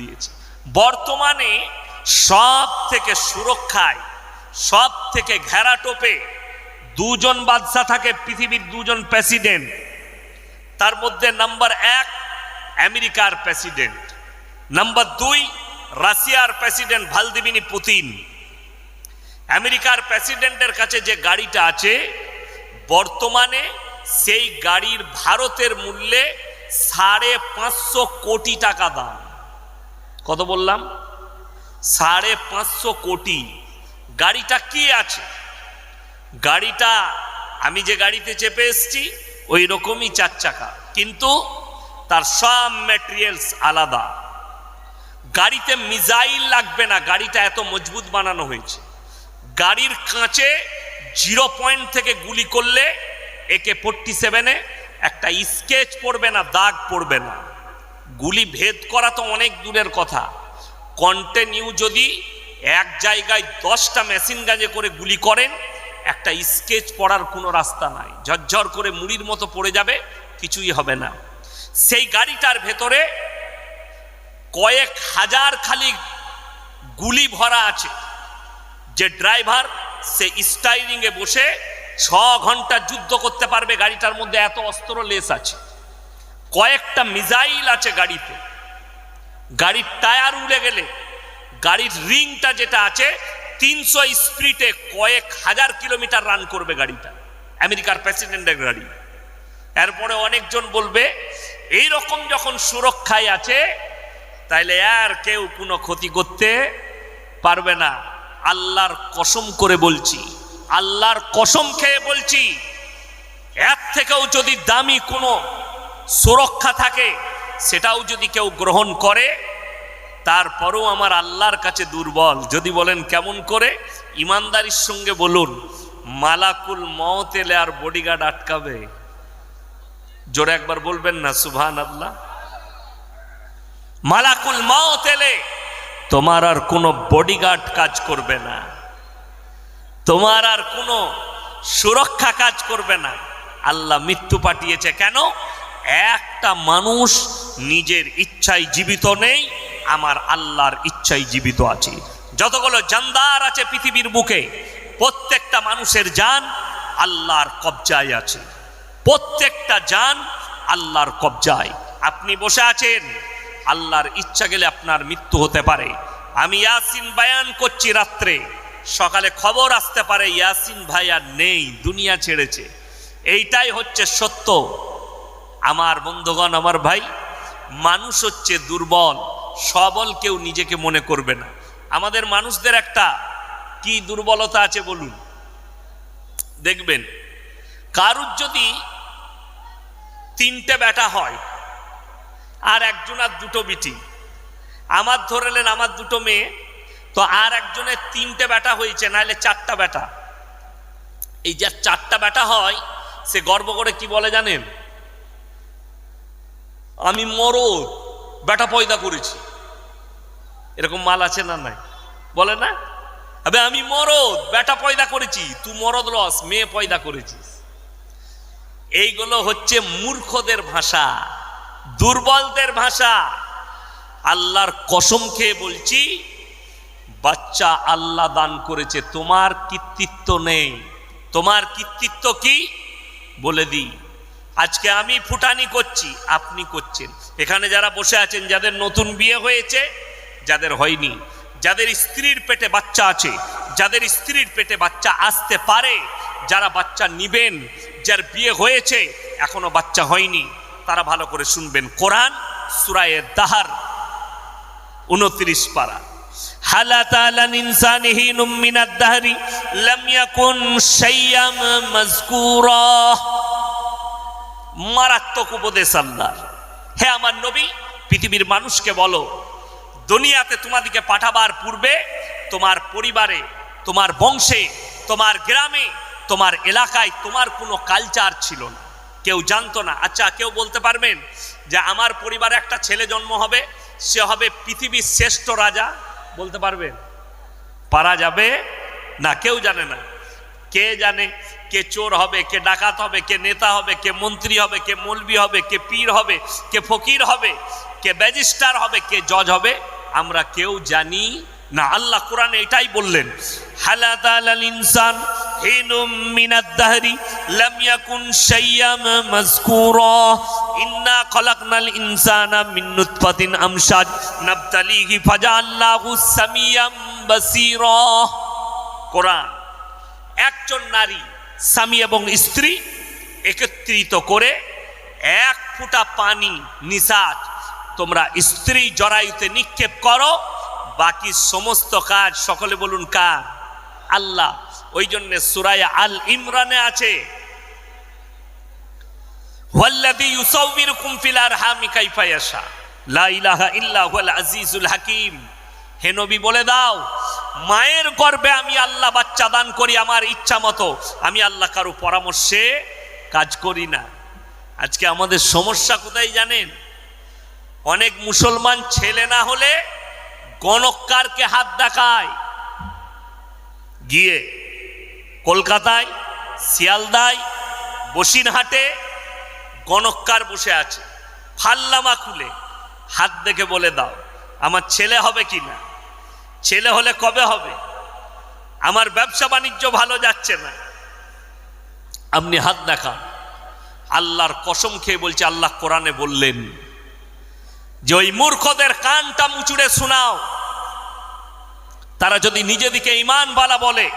দিয়েছে। বর্তমানে সব থেকে সুরক্ষায় সব থেকে ঘেরা টোপে দুজন বাদশা থাকে, পৃথিবীর দুজন প্রেসিডেন্ট। তার মধ্যে নাম্বার এক আমেরিকার প্রেসিডেন্ট, নাম্বার দুই রাশিয়ার প্রেসিডেন্ট ভালদিমিনি পুতিন। আমেরিকার প্রেসিডেন্টের কাছে যে গাড়িটা আছে, বর্তমানে সেই গাড়ির ভারতের মূল্যে সাড়ে পাঁচশো কোটি টাকা দাম। কত বললাম? সাড়ে পাঁচশো কোটি। গাড়িটা কি আছে? গাড়িটা, আমি যে গাড়িতে চেপে এসছি, ওই রকমই চার চাকা কিন্তু তার সব ম্যাটেরিয়ালস আলাদা। গাড়িতে মিজাইল লাগবে না, গাড়িটা এত মজবুত বানানো হয়েছে। গাড়ির কাঁচে জিরো পয়েন্ট থেকে গুলি করলে একে ফোর্টি সেভেনে একটা স্কেচ পড়বে না, দাগ পড়বে না। গুলি ভেদ করা তো অনেক দূরের কথা। কন্টিনিউ যদি এক জায়গায় দশটা মেশিন গাজে করে গুলি করেন, একটা স্কেচ পড়ার কোনো রাস্তা নাই। ঝরঝর করে মুড়ির মতো পড়ে যাবে, কিছুই হবে না। সেই গাড়িটার ভেতরে কয়েক হাজার খালি গুলি ভরা আছে। যে ড্রাইভার সে স্টাইরিংয়ে বসে ছ ঘণ্টা যুদ্ধ করতে পারবে, গাড়িটার মধ্যে এত অস্ত্র লেস আছে। কয়েকটা মিজাইল আছে গাড়িতে। গাড়ির টায়ার উড়ে গেলে, গাড়ির রিংটা যেটা আছে, তিনশো স্পিডে কয়েক হাজার কিলোমিটার রান করবে গাড়িটা, আমেরিকার প্রেসিডেন্টের গাড়ি। এরপরে অনেকজন বলবে এই রকম যখন সুরক্ষায় আছে, তাইলে আর কেউ কোনো ক্ষতি করতে পারবে না। আল্লাহর কসম করে বলছি, আল্লাহর কসম খেয়ে বলছি, এর থেকেও যদি দামি কোনো সুরক্ষা থাকে, সেটাও যদি কেউ গ্রহণ করে, তারপরেও আমার আল্লাহর কাছে দুর্বল। যদি বলেন কেমন করে? ইমানদারির সঙ্গে বলুন, মালাকুল মত এলে আর বডিগার্ড আটকাবে। জোরে একবার বলবেন না সুভান আল্লাহ মালাকুল মত এলে তোমার আর কোনো বডিগার্ড কাজ করবে না। তোমার আর কোনো সুরক্ষা কাজ করবে না। আল্লাহ মৃত্যু পাঠিয়েছে কেন? একটা মানুষ নিজের ইচ্ছায় জীবিত নেই, আমার আল্লাহর ইচ্ছায় জীবিত আছে। যতগুলো জানদার আছে পৃথিবীর বুকে, প্রত্যেকটা মানুষের যান আল্লাহর কবজায় আছে। প্রত্যেকটা যান আল্লাহর কবজায়। আপনি বসে আছেন, আল্লাহর ইচ্ছা গেলে আপনার মৃত্যু হতে পারে। আমি ইয়াসিন বায়ান করছি রাত্রে। সকালে খবর আসতে পারে, ইয়াসিন ভাই আর নেই, দুনিয়া ছেড়েছে। এইটাই হচ্ছে সত্য। আমার বন্ধুগণ, আমার ভাই, মানুষ হচ্ছে দুর্বল, সবল কেউ নিজেকে মনে করবে না। আমাদের মানুষদের একটা কি দুর্বলতা আছে বলুন? দেখবেন, কারুর যদি তিনটে ব্যাটা হয়, আর একজন আর দুটো বিটি, আমার ধরেলেন আমার দুটো মেয়ে, তো আর একজনের তিনটে ব্যাটা হয়েছে, নাহলে চারটা বেটা এই যে চারটা বেটা হয়, সে গর্ব করে কি বলে জানেন? আমি মরদ বেটা পয়দা করেছি। এরকম মাল আছে না নাই? বলে না? আবে আমি মরদ বেটা পয়দা করেছি তুই মরদ লস মেয়ে পয়দা করেছিস। এইগুলো হচ্ছে মূর্খদের ভাষা, দুর্বলদের ভাষা। আল্লাহর কসম খেয়ে বলছি, বাচ্চা আল্লাহ দান করেছে, তোমার কৃতিত্ব নেই। তোমার কৃতিত্ব কি? বলে দিই। আজকে আমি ফুটানি করছি, আপনি করছেন। এখানে যারা বসে আছেন, যাদের নতুন বিয়ে হয়েছে, যাদের হয়নি, যাদের স্ত্রীর পেটে বাচ্চা আছে, যাদের স্ত্রীর পেটে বাচ্চা আসতে পারে, যারা বাচ্চা নিবেন, যার বিয়ে হয়েছে, এখনও বাচ্চা হয়নি, তারা ভালো করে শুনবেন। কোরআন সুরায়ে দাহার, উনত্রিশ পারা। হালাত আলান ইনসানিহি নুমিনাদ দাহরি, লাম মারাত্মক উপদেশ আল্লাহ হে আমার নবী, পৃথিবীর মানুষকে বলো, দুনিয়াতে তোমাদিকে পাঠাবার পূর্বে তোমার পরিবারে, তোমার বংশে, তোমার গ্রামে, তোমার এলাকায় তোমার কোনো কালচার ছিল না। কেউ জানতো না। আচ্ছা কেউ বলতে পারবেন যে আমার পরিবারে একটা ছেলে জন্ম হবে, সে হবে পৃথিবীর শ্রেষ্ঠ রাজা? বলতে পারবেন? পারা যাবে? না, কেউ জানে না। কে জানে? কে চোর হবে, কে ডাকাত হবে, কে নেতা হবে, কে মন্ত্রী হবে, কে মৌলবি হবে, কে পীর হবে, কে ফকির হবে, কে ব্যাজিস্টার হবে, কে জজ হবে, আমরা কেউ জানি না। আল্লাহ কোরআনে এটাই বললেন ইনসান মিনাদ দাহরি কোরআন, একজন নারী স্বামী এবং স্ত্রী একত্রিত করে এক ফুটা পানি নিষাদ। তোমরা স্ত্রী জরায়ুতে নিক্ষেপ করো, বাকি সমস্ত কাজ সকলে বলুন কার? আল্লাহ ওই জন্য সুরায় আল ইমরানে আছে হাকীম। হে নবী বলে দাও, মায়ের গর্ভে আমি আল্লাহ বাচ্চা দান করি আমার ইচ্ছা মতো। আমি আল্লাহ কারও পরামর্শে কাজ করি না। আজকে আমাদের সমস্যা কোথায় জানেন? অনেক মুসলমান ছেলে না হলে গণককারকে হাত দেখায়। গিয়ে কলকাতায়, শিয়ালদায়, বসিরহাটে গণককার বসে আছে। ফাল্লামা খুলে হাত দেখে বলে দাও, আমার ছেলে হবে কি না ছেলে হলে কবে হবে? আমার ব্যবসা বাণিজ্য ভালো যাচ্ছে না। আপনি হাত দেখান। আল্লাহর কসম খেয়ে বলছে, আল্লাহ কোরআনে বললেন, যে ওই মূর্খদের কানটা মুচুড়ে শোনাও। তারা যদি নিজেদিকে ইমান বালা বলে,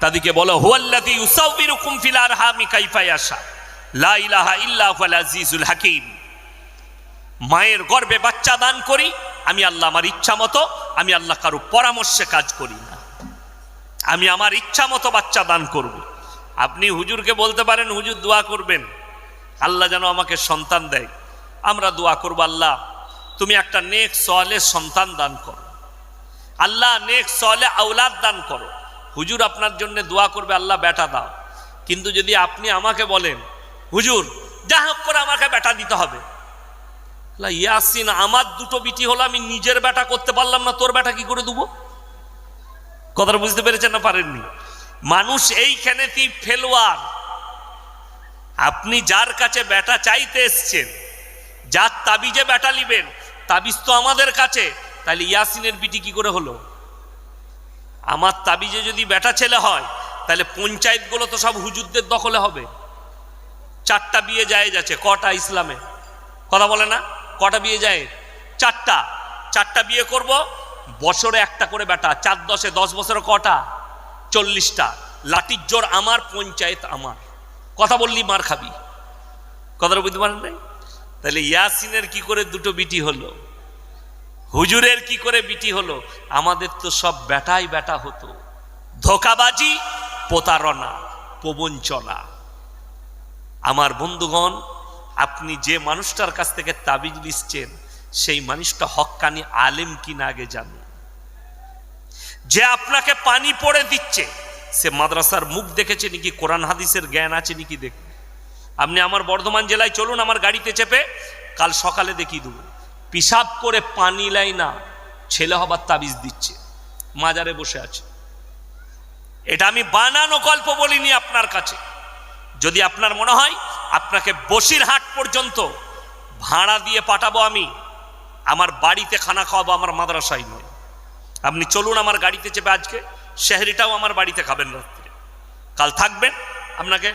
তাদেরকে বলো, হুয়াল্লাযী ইউসাউবিরুকুম ফিল আরহামি কাইফা ইয়াশা, লা ইলাহা ইল্লা হুয়াল আজিজুল হাকীম। মায়ের গর্ভে বাচ্চা দান করি আমি আল্লাহ আমার ইচ্ছা মতো, আমি আল্লাহ কারও পরামর্শে কাজ করি না। আমি আমার ইচ্ছা মতো বাচ্চা দান করব। আপনি হুজুরকে বলতে পারেন, হুজুর, দোয়া করবেন। আল্লাহ যেন আমাকে সন্তান দেয়। আমরা দোয়া করব, আল্লাহ, তুমি একটা নেক সলে সন্তান দান করো। আল্লাহ, নেক সলে আউলাদ দান করো। হুজুর আপনার জন্য দোয়া করবে, আল্লাহ বেটা দাও। কিন্তু যদি আপনি আমাকে বলেন, হুজুর, যা হোক করে আমাকে বেটা দিতে হবে। ইয়াসিন, আমার দুটো বিটি হলো আমি নিজের বেটা করতে পারলাম না, তোর বেটা কি করে দেবো? কথাটা বুঝতে পেরেছেন না পারেননি? মানুষ এইখানেতেই ফেলোয়ার? আপনি যার কাছে বেটা চাইতে এসছেন, যার তাবিজে বেটা নিবেন, তাবিজ তো আমাদের কাছে তাহলে ইয়াসিনের বিটি কি করে হলো? আমার তাবিজে যদি বেটা ছেলে হয় তাহলে পঞ্চায়েতগুলো তো সব হুজুরদের দখলে হবে। চারটা বিয়ে যায় যাচ্ছে কটা ইসলামে। কথা বলে না? কটা বিয়ে যায়? চারটা। চারটা বিয়ে করব, বছরে একটা করে বেটা, চার দশে দশ বছরে কটা? চল্লিশটা। লাঠির জোর আমার, পঞ্চায়েত আমার। কথা বললি, মার খাবি। কথাটা বুঝতে পারেন নাই? তাহলে ইয়াসিনের কি করে দুটো বিটি হলো? হুজুরের কি করে বিটি হলো? আমাদের তো সব বেটাই বেটা হতো। ধোকাবাজি, প্রতারণা, প্রবঞ্চনা। আমার বন্ধুগণ আপনি যে মানুষটার কাছ থেকে তাবিজ নিচ্ছেন, সেই মানুষটা হক্কানি আলেম কিনা আগে জানুন যে আপনাকে পানি পড়ে দিচ্ছে, সে মাদ্রাসার মুখ দেখেছে নাকি, কোরআন হাদিসের জ্ঞান আছে নাকি দেখুন আপনি আমার বর্ধমান জেলায় চলুন, আমার গাড়িতে চেপে, কাল সকালে দেখিয়ে দেবো। পিসাব করে পানি লাই না, ছেলে হবার তাবিজ দিচ্ছে, মাজারে বসে আছে। এটা আমি বানানো গল্প বলিনি আপনার কাছে। যদি আপনার মনে হয় আপনাকে বসিরহাট পর্যন্ত ভাড়া দিয়ে পাঠাবো আমি। আমার বাড়িতে খানা খাওয়াবো, আমার মাদ্রাসায় নয়। আপনি চলুন আমার গাড়িতে চেপে আজকে শেহরিটাও আমার বাড়িতে খাবেন রাত্রে। কাল থাকবেন, আপনাকে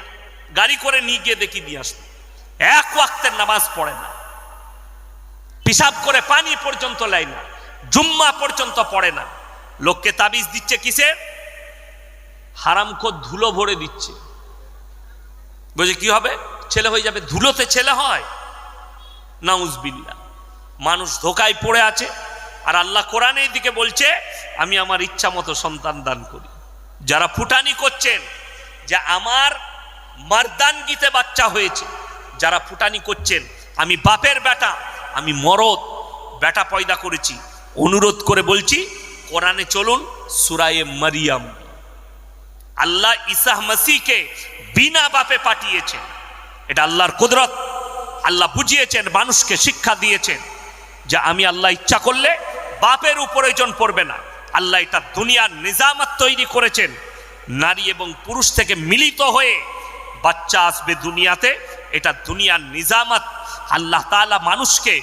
গাড়ি করে নিয়ে গিয়ে দেখি দিয়ে আসব। এক ওয়াক্তের নামাজ পড়ে না। পিসাব করে পানি পর্যন্ত লাই না। জুম্মা পর্যন্ত পড়ে না। লোককে তাবিজ দিচ্ছে কিসের হারামখোর ধুলো ভরে দিচ্ছে। বুঝে কি হবে? ছেলে হয়ে যাবে, ধুলোতে ছেলে হয়। নাউজবিল্লা মানুষ ধোকায় পড়ে আছে, আর আল্লাহ কোরআনে দিকে বলছে, আমি আমার ইচ্ছা মতো সন্তান দান করি। যারা ফুটানি করছেন, যে আমার মারদানগিতে বাচ্চা হয়েছে, যারা ফুটানি করছেন, আমি বাপের বেটা, আমি মরদ, বেটা পয়দা করেছি। অনুরোধ করে বলছি, কোরআনে চলুন, সুরায়ে মারিয়াম। আল্লাহ ইসাহ মাসিকে বিনা বাপে পাঠিয়েছেন। এটা আল্লাহর কুদরত। আল্লাহ বুঝিয়েছেন, মানুষকে শিক্ষা দিয়েছেন যে আমি আল্লাহ ইচ্ছা করলে বাপের উপরেজন পড়বে না। আল্লাহ এটা দুনিয়ার নিজামত তৈরি করেছেন। নারী এবং পুরুষ থেকে মিলিত হয়ে বাচ্চা আসবে দুনিয়াতে, এটা দুনিয়ার নিজামত। আল্লাহ তাআলা মানুষকে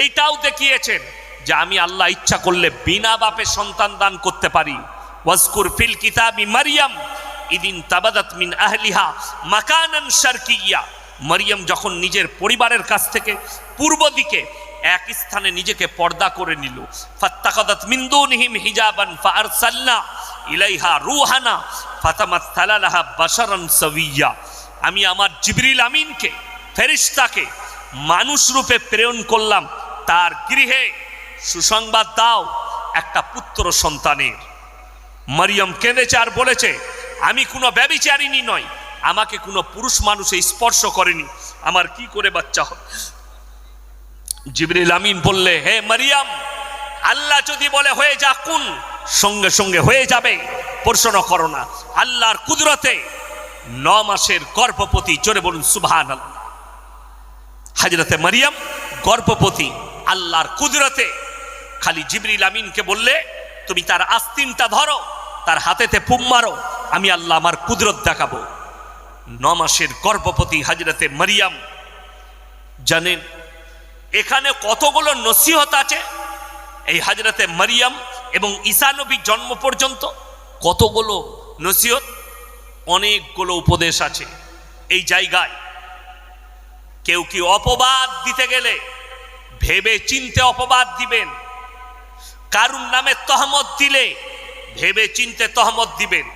এইটাও দেখিয়েছেন যে আমি আল্লাহ ইচ্ছা করলে বিনা বাপে সন্তান দান করতে পারি। ওয়াজকুর ফিল কিতাবি মারিয়াম, ইদিন তাবাদাত মিন আহলিহা মাকানান শারকিয়া মারিয়াম যখন নিজের পরিবারের কাছ থেকে পূর্ব দিকে এক স্থানে নিজেকে পর্দা করে নিল। ফাত্তাকাদাত মিন দুনহিম হিজাবান ফাআরসালনা ইলাইহা রুহানা ফাতামাত্তালাহা বাশারান সাবিয়্যা আমি আমার জিবরিল আমিনকে, ফেরিস্তাকে মানুষ রূপে প্রেরণ করলাম। তার গৃহে সুসংবাদ দাও একটা পুত্র সন্তানের। মারিয়াম কেঁদেছে আর বলেছে, আমি কোনো ব্যবিচারিণী নয় আমাকে কোনো পুরুষ মানুষে স্পর্শ করেনি। আমার কি করে বাচ্চা হয় জিবরিল আমিন বললে, হে মারিয়াম, আল্লাহ যদি বলে হয়ে যা কোন, সঙ্গে সঙ্গে হয়ে যাবে, প্রশ্ন করো না। আল্লাহর কুদরতে ন মাসের গর্ভপতি, জোরে বলুন আল্লাহ হাজরতে মারিয়াম, গর্ভপতি, আল্লাহর কুদরতে। খালি জিবরিল আমিনকে বললে, তুমি তার আস্তিনটা ধরো, তার হাতেতে পুম মারো, আমি আল্লাহ আমার কুদরত দেখাবো। ন মাসের গর্ভবতী হাজরতে মারিয়াম জানেন, এখানে কতগুলো নসিহত আছে? এই হাজরতে মারিয়াম এবং ঈসা নবীর জন্ম পর্যন্ত কতগুলো নসিহত? অনেকগুলো উপদেশ আছে। এই জায়গায় কেউ কি অপবাদ দিতে গেলে, ভেবে চিনতে অপবাদ দিবেন? কারুর নামে তহমত দিলে ভেবে চিনতে তহমত দিবেন?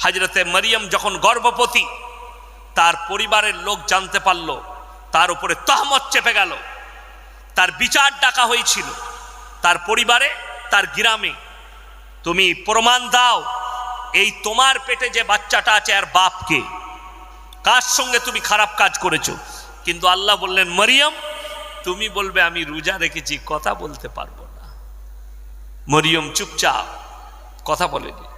হাজরতে মারিয়াম যখন গর্ভবতী, তার পরিবারের লোক জানতে পারল, তার উপরে তহমত চেপে গেল। তার বিচার ডাকা হয়েছিল। তার পরিবারে, তার গ্রামে, তুমি প্রমাণ দাও, এই তোমার পেটে যে বাচ্চাটা আছে আর বাপকে কার সঙ্গে তুমি খারাপ কাজ করেছ? কিন্তু আল্লাহ বললেন, মরিয়ম, তুমি বলবে, আমি রোজা রেখেছি, কথা বলতে পারব না। মরিয়ম চুপচাপ কথা বলেনি।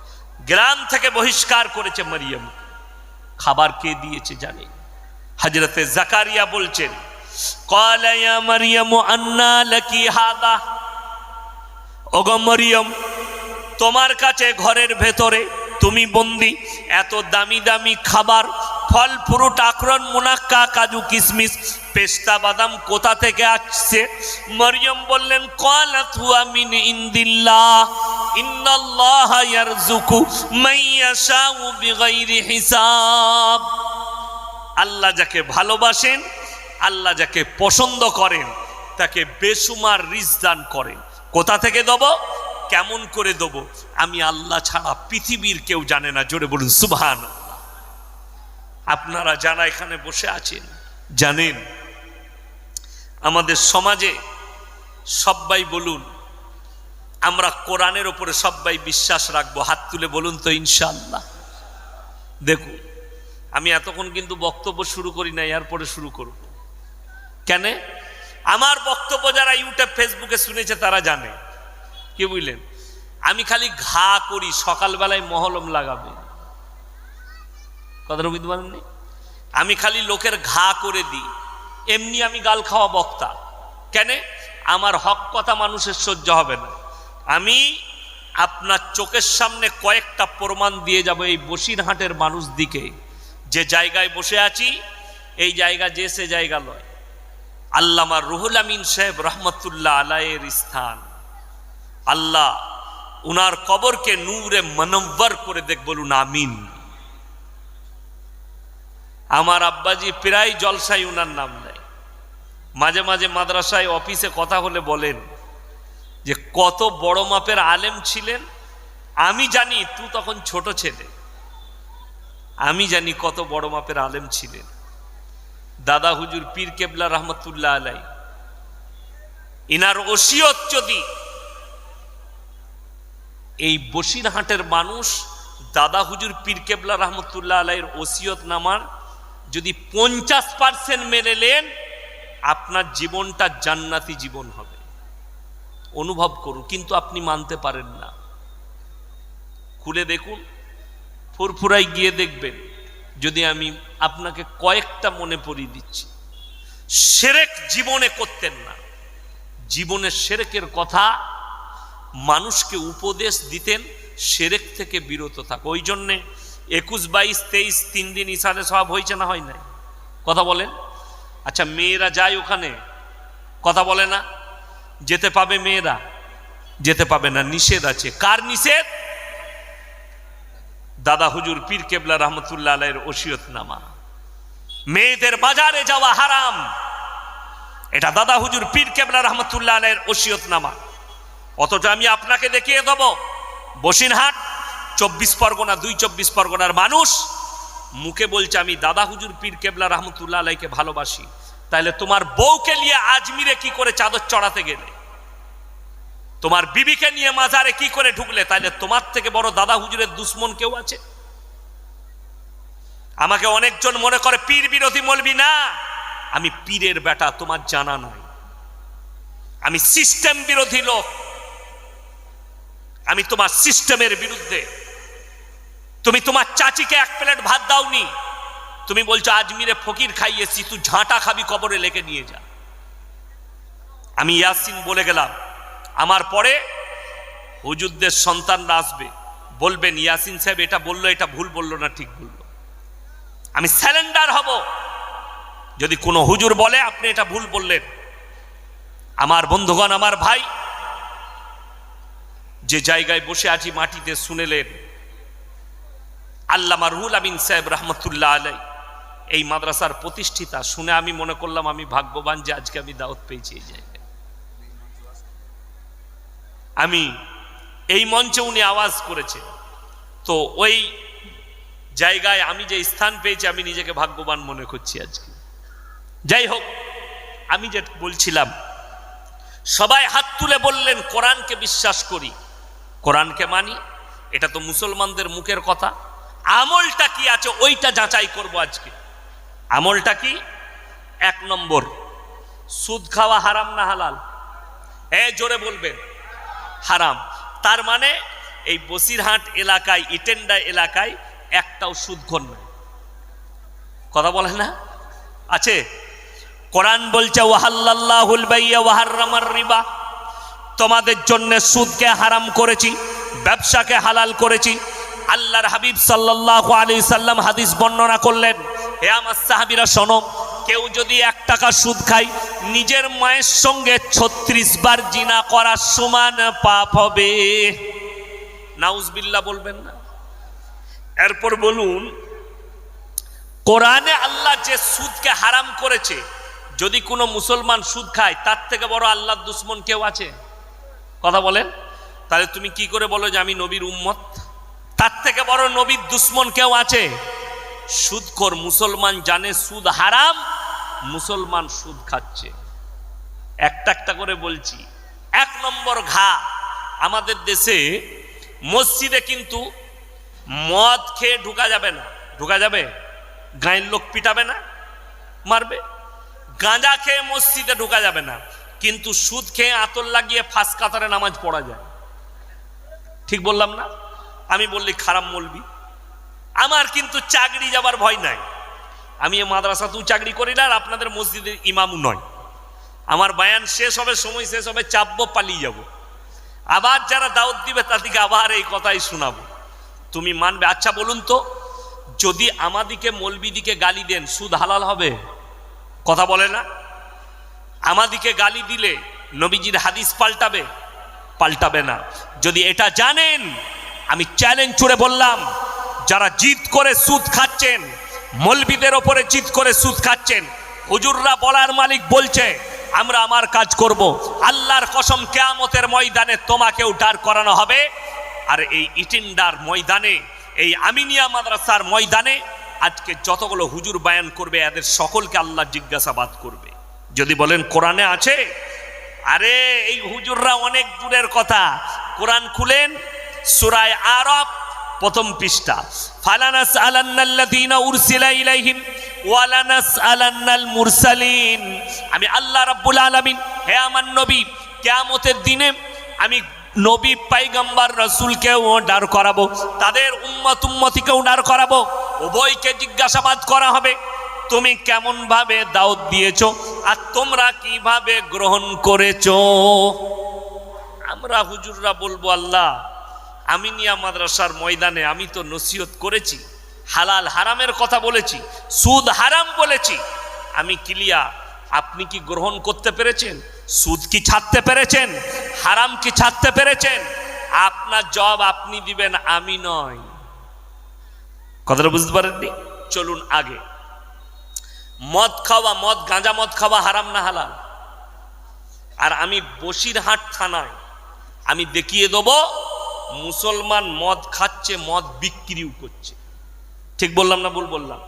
গ্রাম থেকে বহিষ্কার করেছে মারিয়াম। খাবার কে দিয়েছে জানে? হাজরতে জাকারিয়া বলছেন আন্না লাকি মরিয়ম, তোমার কাছে ঘরের ভেতরে তুমি বন্দি এত দামি দামি খাবার ফল ফ্রুট আক্রন মুনাক্কা, কাজু কিশমিশ পেস্তা, বাদাম কোথা থেকে আসছে? মরিয়ম বললেন, কালাত হুয়া মিন ইন্নাল্লাহ ইয়ারযুকু মাইয়াশাউ বিগাইরি হিসাব। আল্লাহ যাকে ভালোবাসেন, আল্লাহ যাকে পছন্দ করেন, তাকে বেসুমার রিজ দান করেন। কোথা থেকে দেবো? কেমন করে দেবো? আমি আল্লাহ ছাড়া পৃথিবীর কেউ জানে না। জোরে বলুন সুবহান আপনারা যারা এখানে বসে আছেন, জানেন, আমাদের সমাজে সবাই বলুন, আমরা কোরআনের ওপরে সবাই বিশ্বাস রাখব। হাত তুলে বলুন তো ইনশাল্লাহ দেখুন, আমি এতক্ষণ কিন্তু বক্তব্য শুরু করি না এরপরে শুরু করব। কেন? আমার বক্তব্য যারা ইউটিউব, ফেসবুকে শুনেছে তারা জানে। কি বুঝলেন? আমি খালি ঘা করি, সকালবেলায় মহলম লাগাবে। কথাটা বুঝতে পারেননি? আমি খালি লোকের ঘা করে দিই। এমনি আমি গাল খাওয়া বক্তা। কেন? আমার হক কথা মানুষের সহ্য হবে না। আমি আপনার চোখের সামনে কয়েকটা প্রমাণ দিয়ে যাব এই বসিরহাটের মানুষ দিকে। যে জায়গায় বসে আছি, এই জায়গা যে সে জায়গা লয়। আল্লামা রুহুল আমিন সাহেব রহমতুল্লাহ আলায়ের স্থান। আল্লাহ, উনার কবরকে নূরে মনব্বর করে দেখ বলুন, আমিন। আমার আব্বাজি প্রায় জলসাই উনার নাম নেয়। মাঝে মাঝে মাদ্রাসায় অফিসে কথা হলে বলেন যে, কত বড় মাপের আলেম ছিলেন? আমি জানি তু তখন ছোট ছেলে। আমি জানি কত বড় মাপের আলেম ছিলেন। দাদা হুজুর পীর কেবলা রহমতুল্লাহ আলাই, ইনার ওসিয়ত যদি এই বসিরহাটের মানুষ দাদা হুজুর পীর কেবলা রহমতুল্লাহ আলাইয়ের ওসিয়ত নামার যদি পঞ্চাশ পার্সেন্ট মেনে নেন, আপনার জীবনটা জান্নাতি জীবন হবে। অনুভব করুন, কিন্তু আপনি মানতে পারেন না। খুলে দেখুন ফুরফুরাই গিয়ে দেখবেন, যদি আমি আপনাকে কয়েকটা মনে পড়িয়ে দিচ্ছি। সেরেক জীবনে করতেন না। জীবনে সেরেকের কথা মানুষকে উপদেশ দিতেন, সেরেক থেকে বিরত থাক। ওই জন্যে একুশ, বাইশ, তেইশ, তিন দিন ইসারে সব হয়েছে না হয় নাই? কথা বলেন। আচ্ছা মেয়েরা যায় ওখানে? কথা বলে না? যেতে পাবে মেয়েরা? যেতে পাবে না, নিষেধ আছে। কার নিষেধ? দাদা হুজুর পীর কেবলা রহমতুল্লাহ আলাইয়ের ওসিয়ত নামা মেয়েদের বাজারে যাওয়া হারাম। এটা দাদা হুজুর পীর কেবলা রহমতুল্লাহ আলাইয়ের ওসিয়ত নামা অথচ আমি আপনাকে দেখিয়ে দেব। বসিরহাট চব্বিশ পরগনা, দুই চব্বিশ পরগনার মানুষ মুখে বলছে, আমি দাদা হুজুর পীর কেবলা রহমতুল্লাহ আলাইকে ভালোবাসি। তাহলে তোমার বউকে নিয়ে আজমিরে কি করে চাদর চড়াতে গেলে? তোমার বিবিকে নিয়ে মাজারে কি করে ঢুকলে? তাহলে তোমার থেকে বড় দাদা হুজুরের দুশ্মন কেউ আছে? আমাকে অনেকজন মনে করে, পীর বিরোধী মলবি না। আমি পীরের বেটা, তোমার জানা নয় আমি সিস্টেম বিরোধী লোক। আমি তোমার সিস্টেমের বিরুদ্ধে তুমি তোমার চাচিকে এক প্লেট ভাত দাওনি। তুমি বলছো আজমিরে ফকির খাইয়েছি তুই ঝাঁটা খাবি, কবরে লেকে নিয়ে যা। আমি ইয়াসিন বলে গেলাম, আমার পরে হুজুরদের সন্তানরা আসবে। বলবেন, ইয়াসিন সাহেব এটা বলল, এটা ভুল বলল না, ঠিক বলল। আমি স্যালেন্ডার হব। যদি কোনো হুজুর বলে, আপনি এটা ভুল বললেন। আমার বন্ধুগণ, আমার ভাই, যে জায়গায় বসে আছি মাটিতে শুনেলেন আল্লামা রুহুল আমিন সাহেব রহমতুল্লাহ আলাই এই মাদ্রাসার প্রতিষ্ঠিতা, শুনে আমি মনে করলাম আমি ভাগ্যবান যে আজকে আমি দাওয়াত পেয়েছি এই জায়গায়। আমি এই মঞ্চে উনি আওয়াজ করেছে তো ওই জায়গায় আমি যে স্থান পেয়েছি, আমি নিজেকে ভাগ্যবান মনে করছি আজকে। যাই হোক, আমি যে বলছিলাম, সবাই হাত তুলে বললেন, কোরআনকে বিশ্বাস করি। কোরআনকে মানি, এটা তো মুসলমানদের মুখের কথা। আমলটা কি আছে ওইটা যাচাই করব আজকে। আমলটা কি? এক নম্বর, সুদ খাওয়া হারাম না হালাল? এ, জোরে বলবেন, হারাম। তার মানে এই বসিরহাট এলাকায়, ইটেন্ডা এলাকায় একটাও সুদঘর নাই। কথা বলে না? আছে? কোরআন বলছে ওয়াহাল্লাহুল বাইয়া ওয়াহাররামার রিবা। তোমাদের জন্য সুদকে হারাম করেছি, ব্যবসাকে হালাল করেছি আল্লাহর হাবিব সাল্লাল্লাহু আলাইহি সাল্লাম হাদিস বর্ণনা করলেন, হে আমার সাহাবীরা, শোনো, কেউ যদি এক টাকা সুদ খায়, নিজের মায়ের সঙ্গে ছত্রিশ বার জিনা করার সমান পাপ হবে। নাউজবিল্লাহ বলবেন না। এরপর বলুন, কোরআনে আল্লাহ যে সুদকে হারাম করেছে, যদি কোনো মুসলমান সুদ খায়, তার থেকে বড় আল্লাহর দুশ্মন কেউ আছে? কথা বলেন। তাহলে তুমি কি করে বলো যে আমি নবীর উম্মত? তার থেকে বড় নবীর দুশ্মন কেউ আছে? সুদখোর মুসলমান জানে সুদ হারাম, মুসলমান সুদ খাচ্ছে। একটা একটা করে বলছি। এক নম্বর ঘা আমাদের দেশে মসজিদে কিন্তু মদ খেয়ে ঢুকা যাবে না। ঢুকা যাবে? গাঁয়ের লোক পিটাবে না, মারবে। গাঁজা খেয়ে মসজিদে ঢুকা যাবে না। কিন্তু সুদ খেয়ে আতর লাগিয়ে ফাঁস কাতারে নামাজ পড়া যায়। ঠিক বললাম না? আমি বললি, খারাপ বলবি? আমার কিন্তু চাকরি যাবার ভয় নাই। আমি এ মাদ্রাসাতেও চাকরি করি না আর আপনাদের মসজিদের ইমামও নয়। আমার বায়ান শেষ হবে, সময় শেষ হবে, চাপবো, পালিয়ে যাব। আবার যারা দাওয়াত দিবে তাদেরকে আবার এই কথাই শোনাবো। তুমি মানবে? আচ্ছা বলুন তো, যদি আমাদিকে, মলবিদিকে গালি দেন, সুদ হালাল হবে? কথা বলে না? আমাদিকে গালি দিলে নবীজির হাদিস পাল্টাবে? পাল্টাবে না। যদি এটা জানেন আমি চ্যালেঞ্জ ছুড়ে বললাম, যারা জিত করে সুদ খাচ্ছেন, মলবিদের ওপরে জিত করে সুদ খাচ্ছেন, হুজুররা বলার মালিক বলছে, আমরা আমার কাজ করব। আল্লাহর কসম, কেয়ামতের ময়দানে তোমাকেও ডার করানো হবে। আর এই ইটিন্ডার ময়দানে, এই আমিনিয়া মাদ্রাসার ময়দানে আজকে যতগুলো হুজুর বায়ান করবে, এদের সকলকে আল্লাহ জিজ্ঞাসাবাদ করবে। যদি বলেন কোরআনে আছে, আরে এই হুজুররা অনেক দূরের কথা। কোরআন খুলেন সুরায় আরব, প্রথম পৃষ্ঠা। ফালানাস আলান্নাল্লাযীনা উরসিলা ইলাইহিম ওয়ালানাস আলান্নাল মুরসালিন। আমি আল্লাহ রাব্বুল আলামিন, হে আমার নবী, কিয়ামতের দিনে আমি নবী, পাইগাম্বার, রসুলকেও ডার করাবো, তাদের উম্মত উম্মতিকেও ডার করাবো, উভয়কে জিজ্ঞাসাবাদ করা হবে, তুমি কেমন ভাবে দাওয়াত দিয়েছ আর তোমরা কীভাবে গ্রহণ করেছ? আমরা হুজুররা বলব, আল্লাহ আমিনিয়া মাদ্রাসার ময়দানে আমি তো নসিহত করেছি, হালাল হারামের কথা বলেছি, সুদ হারাম বলেছি। আমি ক্লিয়ার আপনি কি গ্রহণ করতে পেরেছেন? সুদ কি ছাড়তে পেরেছেন? হারাম কি ছাড়তে পেরেছেন? আপনার জব আপনি দিবেন, আমি নয়। কথাটা বুঝতে পারেননি? চলুন আগে। মদ খাওয়া মদ, গাঁজা মদ খাওয়া হারাম না হালাল? আর আমি বসিরহাট থানায় আমি দেখিয়ে দেব মুসলমান মদ খাচ্ছে, মদ বিক্রিও করছে। ঠিক বললাম না ভুল বললাম?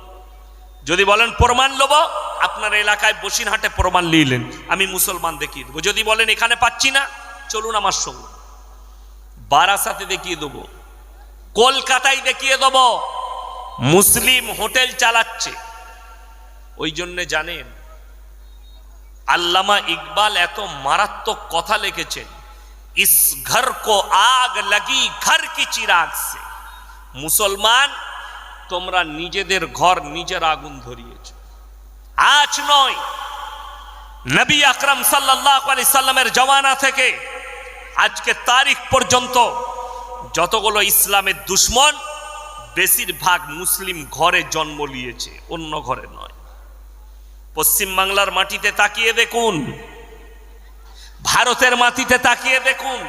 যদি বলেন প্রমাণ লোব, আপনার এলাকায় বসিরহাটে প্রমাণ নিলেন আমি মুসলমান দেখিয়ে দেবো। যদি বলেন এখানে পাচ্ছি না, চলুন আমার সঙ্গে। বারাসাতে দেখিয়ে দেবো, কলকাতায় দেখিয়ে দেবো, মুসলিম হোটেল চালাচ্ছে। ওই জন্যে জানেন, আল্লামা ইকবাল এত মারাত্মক কথা লিখেছেন ইস ঘর কো আগ লাগি ঘর কি চিরাগ সে মুসলমান তোমরা নিজেদের ঘর নিজের আগুন ধরিয়েছ আজ নয় নবী আকরাম সাল্লাহ আলি সাল্লামের জমানা থেকে আজকে তারিখ পর্যন্ত যতগুলো ইসলামের দুশ্মন বেশিরভাগ মুসলিম ঘরে জন্ম নিয়েছে অন্য ঘরে নয়। পশ্চিম বাংলার মাটিতে তাকিয়ে দেখুন ভারতের মাটিতে তাকিয়ে দেখুন।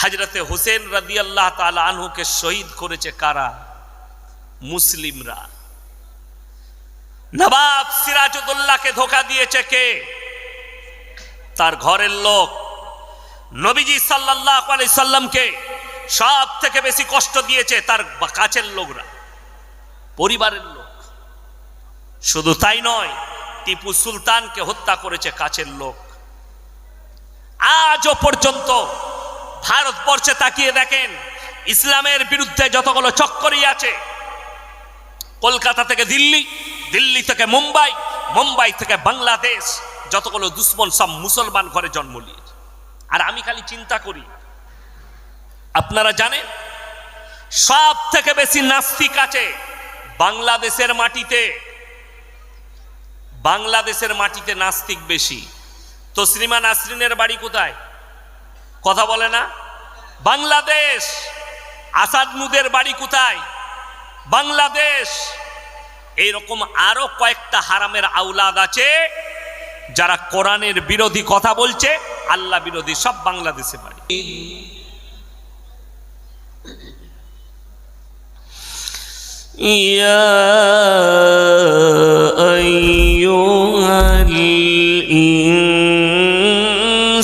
হাজরতে হোসেন রাদি আল্লাহ তালা আনহুকে শহীদ করেছে কারা? মুসলিমরা। নবাব সিরাজুদ্দোল্লাহকে ধোকা দিয়েছে কে? তার ঘরের লোক। নবীজি সাল্লাহ সাল্লামকে সব থেকে বেশি কষ্ট দিয়েছে তার কাছের লোকরা, পরিবারের লোক। শুধু তাই নয়, টিপু সুলতানকে হত্যা করেছে কাছের লোক। আজও পর্যন্ত ভারতবর্ষে তাকিয়ে দেখেন, ইসলামের বিরুদ্ধে যতগুলো চক্করই আছে, কলকাতা থেকে দিল্লি দিল্লি থেকে মুম্বাই মুম্বাই থেকে বাংলাদেশ, যতগুলো দুশ্মন সব মুসলমান ঘরে জন্ম নিয়েছে। আর আমি খালি চিন্তা করি, আপনারা জানেন সব থেকে বেশি নাস্তিক আছে বাংলাদেশের মাটিতে। বাংলাদেশের মাটিতে নাস্তিক বেশি। তো শ্রীমান আশ্রিনের বাড়ি কোথায়? কথা বলে না? বাংলাদেশ! আসাদনুদের বাড়ি কোথায়? বাংলাদেশ! এইরকম আরও কয়েকটা হারামের আউলাদ আছে, যারা কোরআনের বিরোধী কথা বলছে, আল্লাহ বিরোধী সব বাংলাদেশে বাড়ি। ইয়া আইয়ুহাল ইন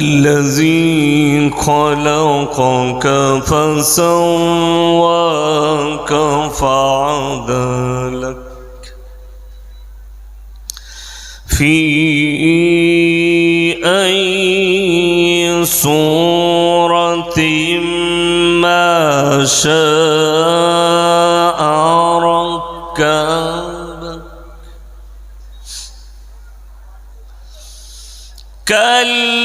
الذي خلقك فسواك فعدلك في أي صورة ما شاء ركبك كلا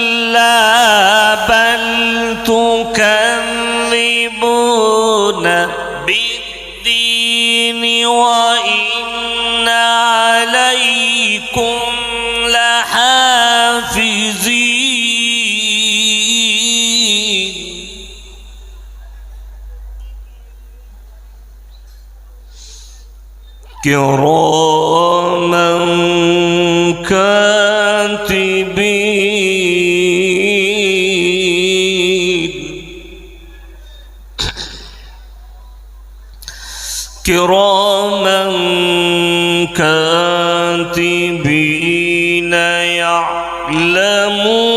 كراما كاتبين. كراما كاتبين يعلمون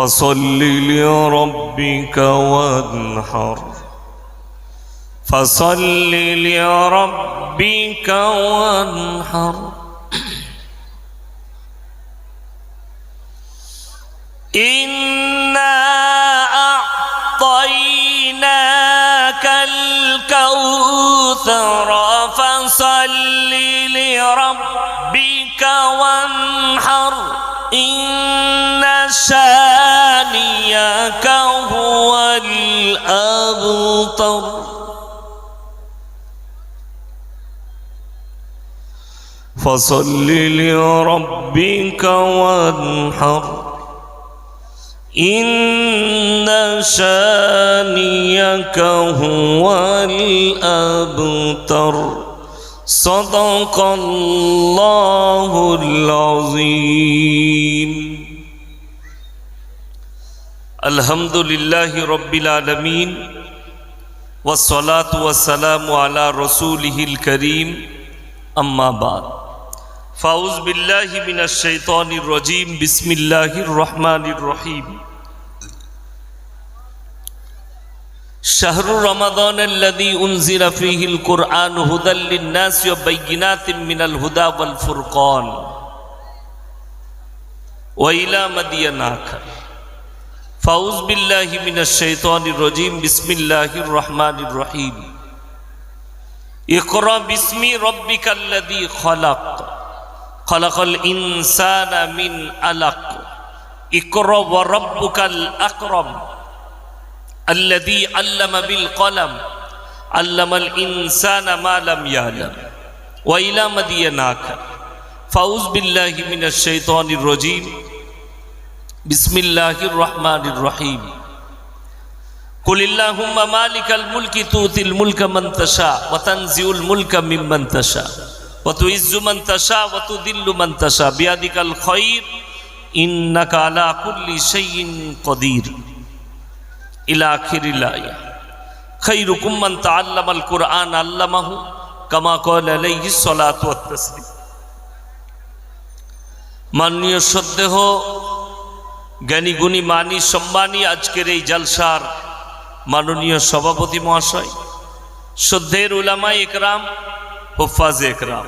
فصل لربك وانحر. فصل لربك وانحر. إنا أعطيناك الكوثر فصل لربك وانحر. إن شانيك هو الأبطر. فصل لربك وانحر. إن شانيك هو الأبتر صدق الله العظيم. الحمد لله رب العالمين والصلاة والسلام على رسوله الكريم أما بعد. فأعوذ بالله من الشيطان الرجيم بسم الله الرحمن الرحيم شهر رمضان الذي أنزل فيه القرآن هدى للناس وبينات من الهدى والفرقان. وإلى مدين آخر. ফাউজ বিল্লাহি মিনাশ শাইতানির রাজিম, বিসমিল্লাহির রহমানির রহিম। ইকরা বিসমি রব্বিকাল্লাযী খলাক। খলাকাল ইনসানা মিন আলাক। ইকরা ওয়া রব্বুকাল আকরাম। আল্লাযী আল্লামা বিল কলম। আল্লামাল ইনসানা মা লাম ইয়ালাম। ওয়া ইলা মাদিয়ানাকা। ফাউজ বিল্লাহি মিনাশ শাইতানির রাজিম। বিসমিল্লাহির রহমানির রহিম। কুলিল্লাহুম্মা মালিকাল মুলকি তুতিল মুলকা মান তাশা ওয়া তানজিউল মুলকা মিম্মান তাশা ওয়া তুইজ্জু মান তাশা ওয়া তুদিল্লু মান তাশা বিয়াদিকাল খৈর ইন্নাকা আলা কুল্লি শাইইন কদির। ইলা মাননীয় সদ্দেহ জ্ঞানী, গুণী, মানি, সম্মানী আজকের এই জালসার মাননীয় সভাপতি মহাশয় শ্রদ্ধের উলামাই একরাম, হুফাজ একরাম।